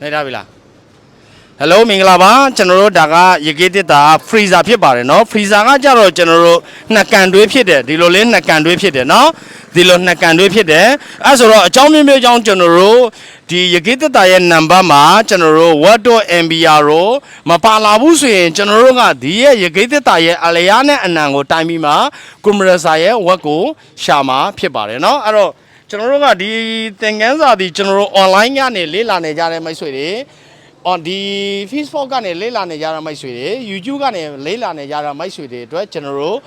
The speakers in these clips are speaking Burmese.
နေထားပြီလားဟယ်လိုမင်္ဂလာပါကျွန်တော်တို့ဒါကရေကေးတစ်တာ freezer ဖြစ်ပါတယ်เนาะ freezer ကကြတော့ကျွန်တော်တို့နှစ်ကန်တွဲဖြစ်တယ်ဒီလိုလေးနှစ်ကန်တွဲဖြစ်တယ်เนาะဒီလိုနှစ်ကန်တွဲဖြစ်တယ်အဲဆိုတော့အကြောင်းမျိုးမျိုးအကြောင်းကျွန်တော်တို့ဒီရေကေးတစ်တာရဲ့နံပါတ်မှာကျွန်တော်တို့ what.mbr ရောမပါလာဘူးဆိုရင်ကျွန်တော်တို့ကဒီရဲ့ရေကေးတစ်တာရဲ့အလျားနဲ့အနံကိုတိုင်ပြီးမှ compressor ရဲ့ what ကိုရှာမှာဖြစ်ပါတယ်เนาะအဲ့တော့ ကျွန်တော်တို့ကဒီသင်ခန်းစာဒီကျွန်တော်တို့ online ကနေလေ့လာနေကြတဲ့မိတ်ဆွေတွေ on ဒီ Facebook ကနေလေ့လာနေကြတဲ့မိတ်ဆွေတွေ YouTube ကနေလေ့လာနေကြတဲ့မိတ်ဆွေတွေအတွက်ကျွန်တော်တို့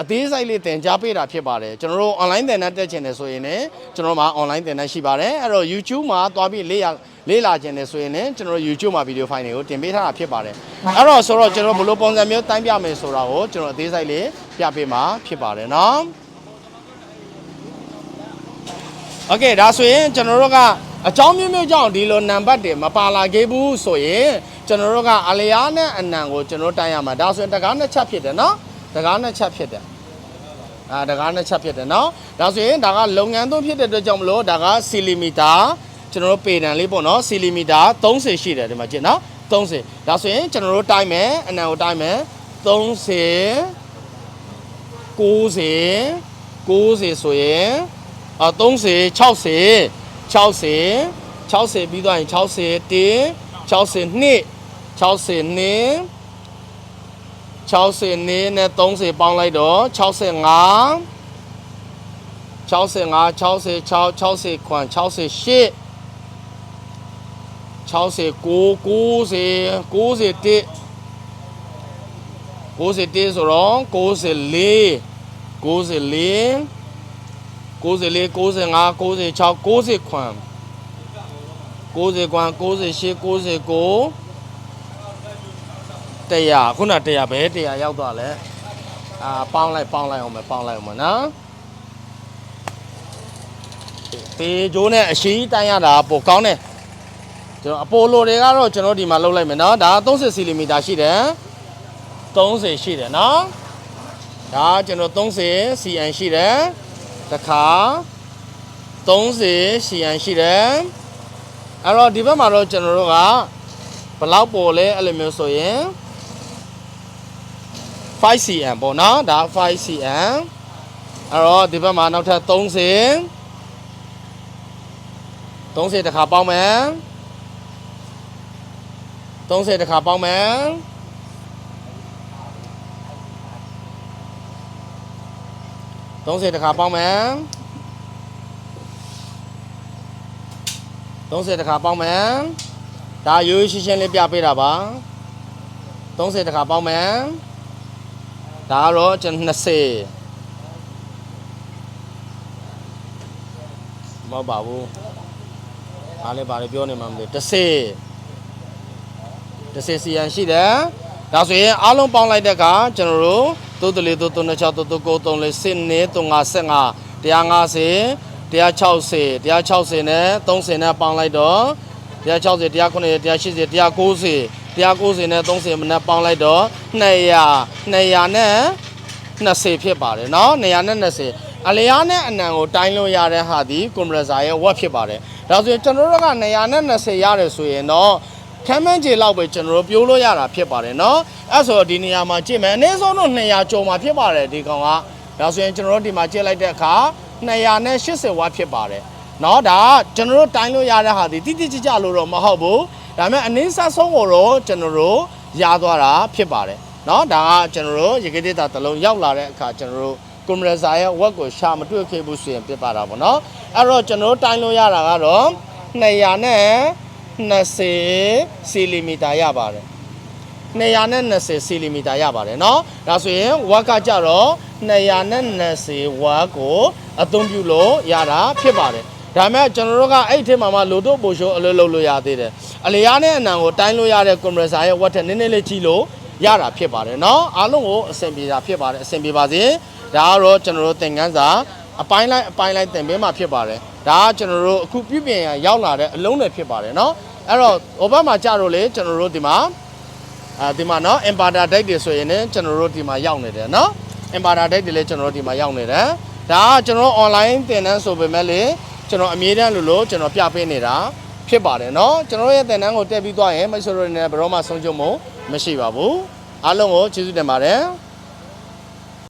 အသေးစိတ်လေးသင်ကြားပေးတာဖြစ်ပါတယ်ကျွန်တော်တို့ online သင်တန်းတက်ချင်တယ်ဆိုရင်လည်းကျွန်တော်တို့မှာ online သင်တန်းရှိပါတယ်အဲ့တော့ YouTube မှာသွားပြီးလေ့ရလေ့လာချင်တယ်ဆိုရင်လည်းကျွန်တော်တို့ YouTube မှာဗီဒီယိုဖိုင်တွေကိုတင်ပေးထားတာဖြစ်ပါတယ်အဲ့တော့ဆိုတော့ကျွန်တော်ဘယ်လိုပုံစံမျိုးတိုင်းပြမယ်ဆိုတာကိုကျွန်တော်အသေးစိတ်လေးပြပေးမှာဖြစ်ပါတယ်နော် โอเคဒါဆိုရင်ကျွန်တော်တို့ကအကြောင်းမျိုးမျိုးကြောင့်ဒီလိုနံပါတ်တွေမပါလာခဲ့ဘူးဆိုရင်ကျွန်တော်တို့ကအလျားနဲ့အနံကိုကျွန်တော်တိုင်ရမှာဒါဆိုရင်တကားနှစ်ချက်ဖြစ်တယ်နော်တကားနှစ်ချက်ဖြစ်တယ်အာတကားနှစ်ချက်ဖြစ်တယ်နော်ဒါဆိုရင်ဒါကလုပ်ငန်းသုံးဖြစ်တဲ့အတွက်ကြောင့်မလို့ဒါကစီလီမီတာကျွန်တော်တို့ပေတံလေးပေါ့နော်စီလီမီတာ30ရှိတယ်ဒီမှာကြည့်နော်30ဒါဆိုရင်ကျွန်တော်တို့တိုင်မယ်အနံကိုတိုင်မယ်30 90 90ဆိုရင် အာ30 60 60 60ပြီးသွားရင်60 1 60နှစ်60နှစ်60နှစ်နဲ့30ပေါင်းလိုက်တော့65 65 66 60ခွန်68 69 90 91 91ဆိုတော့94 94 94 95 96 90ခွန်90ခွန်98 99တရားခုနတရားပဲတရားရောက်သွားလဲအာပေါင်းလိုက်ပေါင်းလိုက်အောင်မယ်ပေါင်းလိုက်အောင်မယ်နော်ပေဂျိုးနဲ့အရှိတိုင်းရတာပိုကောင်းတယ်ကျွန်တော်အပိုလိုတွေကတော့ကျွန်တော်ဒီမှာလှုပ်လိုက်မယ်နော်ဒါ30စီလီမီတာရှိတယ်30ရှိတယ်နော်ဒါကျွန်တော်30 cm ရှိတယ် တစ်ခါ30ရှီယန်ရှိတယ်အဲ့တော့ဒီဘက်မှာတော့ကျွန်တော်တို့ကဘယ်လောက်ပေါ်လဲအဲ့လိုမျိုးဆိုရင် 5cm ပေါ့နော်ဒါ 5cm အဲ့တော့ဒီဘက်မှာနောက်ထပ်30 30တစ်ခါပေါင်းမယ်30တစ်ခါပေါင်းမယ် 30တစ်ခါပေါင်းမယ်30တစ်ခါပေါင်းမယ်ဒါရိုးရိုးရှင်းရှင်းလေးပြပေးတာပါ30တစ်ခါပေါင်းမယ်ဒါကတော့ကျွန်တော်20မဟုတ်ပါဘူးအားလည်းပါလေပြောနေမှမသိ10 10စီယန်ရှိတယ်ဒါဆိုရင်အားလုံးပေါင်းလိုက်တဲ့အခါကျွန်တော်တို့ တိုးတလေတိုးတုံး6တိုးတိုး9 3လေး10နေ355 150 160 160နဲ့30နဲ့ပေါင်းလိုက်တော့160 190 180 190 190နဲ့30မနဲ့ပေါင်းလိုက်တော့200 200နဲ့20ဖြစ်ပါတယ်เนาะ200နဲ့20အလျားနဲ့အနံကိုတိုင်းလို့ရတဲ့ဟာဒီကွန်ပရက်ဆာရဲ့ဝက်ဖြစ်ပါတယ်ဒါဆိုရင်ကျွန်တော်တို့က200နဲ့20ရတယ်ဆိုရင်တော့ ခမ်းမန်းခြေလောက်ပဲကျွန်တော်တို့ပြိုးလို့ရတာဖြစ်ပါတယ်เนาะအဲ့ဆိုတော့ဒီနေရာမှာကြည့်မယ်အနည်းဆုံးတော့200ကျော်မှာဖြစ်ပါတယ်ဒီကောင်ကဒါဆိုရင်ကျွန်တော်တို့ဒီမှာကြည့်လိုက်တဲ့အခါ280ဝါဖြစ်ပါတယ်เนาะဒါကကျွန်တော်တို့တိုင်းလို့ရတဲ့ဟာဒီတိတိကျကျလို့တော့မဟုတ်ဘူးဒါပေမဲ့အနည်းဆက်ဆုံးကိုတော့ကျွန်တော်တို့ရသွားတာဖြစ်ပါတယ်เนาะဒါကကျွန်တော်တို့ရေကတိတာတစ်လုံးရောက်လာတဲ့အခါကျွန်တော်တို့ကွန်ပရက်ဆာရဲ့ဝက်ကိုရှာမတွေ့ခဲ့ဘူးဆိုရင်ပြပါတာပေါ့เนาะအဲ့တော့ကျွန်တော်တို့တိုင်းလို့ရတာကတော့200နဲ့ 20စီလီမီတာရပါတယ်220စီလီမီတာရပါတယ်เนาะဒါဆိုရင်ဝက်ကကြတော့220ဝက်ကိုအသုံးပြုလို့ရတာဖြစ်ပါတယ်ဒါပေမဲ့ကျွန်တော်တို့ကအဲ့ဒီထဲမှာမှလိုတော့ပိုရှိုးအလုပ်လုပ်လို့ရသေးတယ်အလျားနဲ့အနံကိုတိုင်းလို့ရတဲ့ကွန်ပရက်ဆာရဲ့ဝက်ထက်နည်းနည်းလေးကြီးလို့ရတာဖြစ်ပါတယ်เนาะအားလုံးကိုအဆင်ပြေတာဖြစ်ပါတယ်အဆင်ပြေပါစေဒါကတော့ကျွန်တော်တို့သင်ခန်းစာ အပိုင်းလိုက်အပိုင်းလိုက်သင်ပေးမှာဖြစ်ပါတယ်ဒါကကျွန်တော်တို့အခုပြုပြင်ရရောက်လာတဲ့အလုံးတွေဖြစ်ပါတယ်เนาะအဲ့တော့ဟိုဘက်မှာကြတော့လေကျွန်တော်တို့ဒီမှာအဲဒီမှာเนาะ inverter date တွေဆိုရင်လည်းကျွန်တော်တို့ဒီမှာရောက်နေတယ်เนาะ inverter date တွေလည်းကျွန်တော်တို့ဒီမှာရောက်နေတယ်ဒါကကျွန်တော်တို့ online သင်တန်းဆိုပေမဲ့လေကျွန်တော်အမြဲတမ်းလို့လို့ကျွန်တော်ပြပေးနေတာ ဖြစ်ပါတယ်เนาะကျွန်တော်တို့ရဲ့သင်တန်းကိုတက်ပြီးသွားရင်မိတ်ဆွေတို့တွေနဲ့ဘယ်တော့မှဆုံးချုံမှုမရှိပါဘူးအားလုံးကိုကျေးဇူးတင်ပါတယ်